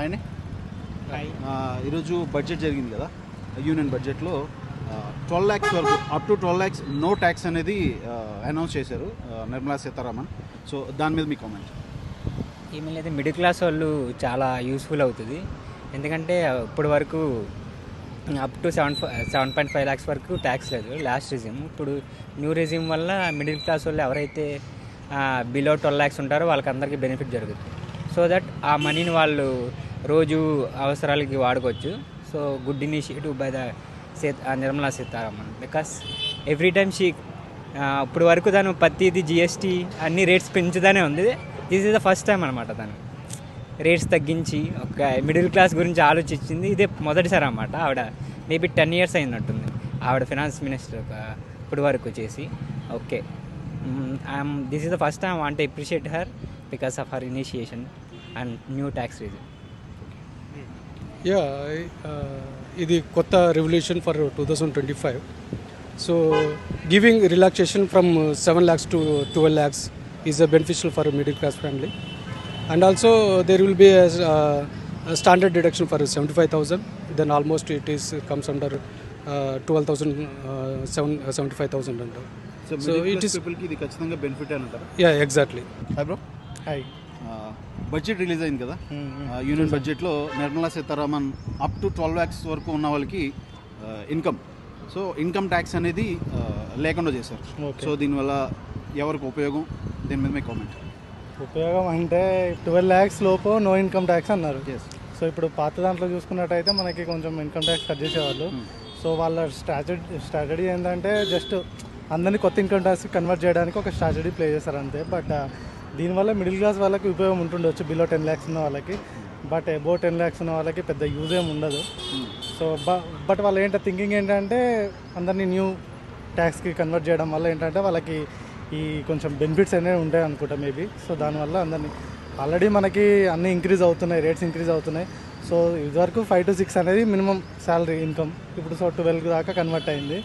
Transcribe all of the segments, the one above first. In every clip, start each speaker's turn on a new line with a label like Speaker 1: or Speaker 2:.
Speaker 1: ఆయన? ఈరోజు బడ్జెట్ జరిగింది కదా. యూనియన్ బడ్జెట్లో ట్వెల్వ్ ల్యాక్స్ వరకు up to twelve lakhs no tax అనేది అనౌన్స్ చేశారు నిర్మలా సీతారామన్. సో దాని మీద మీ కామెంట్.
Speaker 2: ఈమెయిల్ అయితే మిడిల్ క్లాస్ వాళ్ళు చాలా యూస్ఫుల్ అవుతుంది. ఎందుకంటే ఇప్పటి వరకు up to seven seven point five lakhs వరకు ట్యాక్స్ లేదు లాస్ట్ రిజిమ్ ఇప్పుడు న్యూ రిజిమ్ వల్ల మిడిల్ క్లాస్ వాళ్ళు ఎవరైతే బిలో ట్వెల్వ్ ల్యాక్స్ ఉంటారో వాళ్ళకి అందరికీ బెనిఫిట్ జరుగుతుంది. సో దట్ ఆ మనీని వాళ్ళు రోజు అవసరాలకి వాడుకోవచ్చు. So good initiative by the Sita Nirmala Sitharaman. Because every time she ఇప్పుడు వరకు తను ప్రతిది జిఎస్టీ అన్ని రేట్స్ పెంచుతానే ఉంది. This is the first time అనమాట తను. రేట్స్ తగ్గించి ఒక మిడిల్ క్లాస్ గురించి ఆలోచించింది. ఇదే మొదటిసారి అనమాట ఆవిడ మేబీ టెన్ ఇయర్స్ అయినట్టుంది. ఆవిడ ఫినాన్స్ మినిస్టర్ ఇప్పుడు వరకు చేసి. Okay I'm this is the first time want appreciate her because of her initiation and new tax reason.
Speaker 3: Yeah ఇది కొత్త revolution for two thousand twenty five so giving relaxation from seven lakhs to twelve lakhs is a beneficial for middle class family and also there will be standard deduction for seventy five thousand then almost it is comes under twelve thousand seven seventy five thousand అంటారు
Speaker 1: so it పీపుల్కి ఇది ఖచ్చితంగా benefit అంటారు
Speaker 3: yeah exactly
Speaker 1: hi bro
Speaker 4: hi
Speaker 1: budget release అయింది కదా? Union బడ్జెట్లో Nirmala Sitharaman up to twelve lakhs వరకు ఉన్న వాళ్ళకి ఇన్కమ్. సో ఇన్కమ్ ట్యాక్స్ అనేది లేకుండా చేశారు. సో దీనివల్ల ఎవరికి ఉపయోగం? దీని మీద మీ కామెంట్.
Speaker 4: ఉపయోగం అంటే ట్వెల్వ్ ల్యాక్స్ లోపు నో ఇన్కమ్ ట్యాక్స్ అన్నారు. సో ఇప్పుడు పాత దాంట్లో చూసుకున్నట్టయితే మనకి కొంచెం ఇన్కమ్ ట్యాక్స్ కట్ చేసేవాళ్ళు. సో వాళ్ళ స్ట్రాటజీ స్ట్రాటజీ ఏంటంటే జస్ట్ అందరినీ కొత్త ఇన్కమ్ ట్యాక్స్ కన్వర్ట్ చేయడానికి ఒక స్ట్రాటజీ ప్లే చేస్తారు అంతే. బట్ దీనివల్ల మిడిల్ క్లాస్ వాళ్ళకి ఉపయోగం ఉంటుండొచ్చు. బిలో టెన్ ల్యాక్స్ ఉన్న వాళ్ళకి. బట్ అబౌవ్ టెన్ ల్యాక్స్ ఉన్న వాళ్ళకి పెద్ద యూజ్ ఏమి ఉండదు. సో బట్ వాళ్ళు ఏంటో థింకింగ్ ఏంటంటే అందరినీ న్యూ ట్యాక్స్కి కన్వర్ట్ చేయడం వల్ల ఏంటంటే వాళ్ళకి ఈ కొంచెం బెనిఫిట్స్ అనేవి ఉంటాయి అనుకుంటా మేబీ సో దానివల్ల అందరినీ ఆల్రెడీ మనకి అన్నీ ఇంక్రీజ్ అవుతున్నాయి. రేట్స్ ఇంక్రీజ్ అవుతున్నాయి. సో ఇదివరకు ఫైవ్ టు సిక్స్ అనేది మినిమం శాలరీ ఇన్కమ్. ఇప్పుడు సో ట్వెల్వ్ దాకా కన్వర్ట్ అయింది.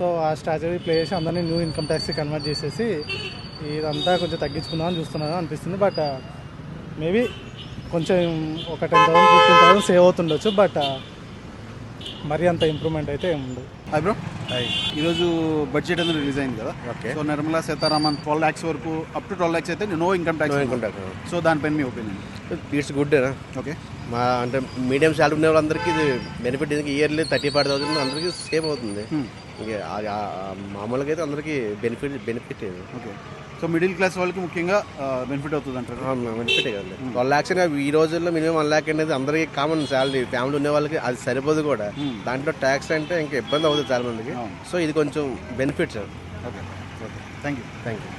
Speaker 4: సో ఆ స్ట్రాటజీ ప్లే చేసి అందరినీ న్యూ ఇన్కమ్ ట్యాక్స్కి కన్వర్ట్ చేసేసి ఇదంతా కొంచెం తగ్గించుకుందామని చూస్తున్నాను అనిపిస్తుంది బట్ మేబీ కొంచెం ఒక ten thousand fifteen thousand save అవుతుండొచ్చు but మరీ అంత ఇంప్రూవ్మెంట్ అయితే ఏమి ఉండదు.
Speaker 1: Hi bro. ఈరోజు బడ్జెట్ అనేది రిలీజ్ అయింది కదా?
Speaker 5: Okay.
Speaker 1: So Nirmala Sitharaman twelve lakhs వరకు అప్ టు ట్వెల్వ్ ల్యాక్స్ అయితే నో ఇన్కమ్ ట్యాక్స్. సో దానిపైన మీ ఒపీనియన్?
Speaker 5: It's good
Speaker 1: okay.
Speaker 5: మా అంటే మీడియం శాలరీ ఉన్న వాళ్ళందరికీ ఇది బెనిఫిట్ ఇది ఇయర్లీ థర్టీ ఫైవ్ థౌసండ్ అందరికీ సేమ్ అవుతుంది. ఇంకే ఆ- ఆ మామూలుగా అయితే అందరికీ benefit benefit
Speaker 1: okay so middle class వాళ్ళకి ముఖ్యంగా బెనిఫిట్ అవుతుంది అంటారు
Speaker 5: బెనిఫిట్ కదండి. ట్వెల్వ్ ల్యాక్స్ ఈ రోజుల్లో మినిమం వన్ ల్యాక్ అనేది అందరికీ కామన్ శాలరీ ఫ్యామిలీ ఉన్న వాళ్ళకి అది సరిపోదు కూడా. దాంట్లో ట్యాక్స్ అంటే ఇంకా ఇబ్బంది అవుతుంది చాలా మందికి. సో ఇది కొంచెం benefit sir
Speaker 1: okay okay thank you
Speaker 5: thank you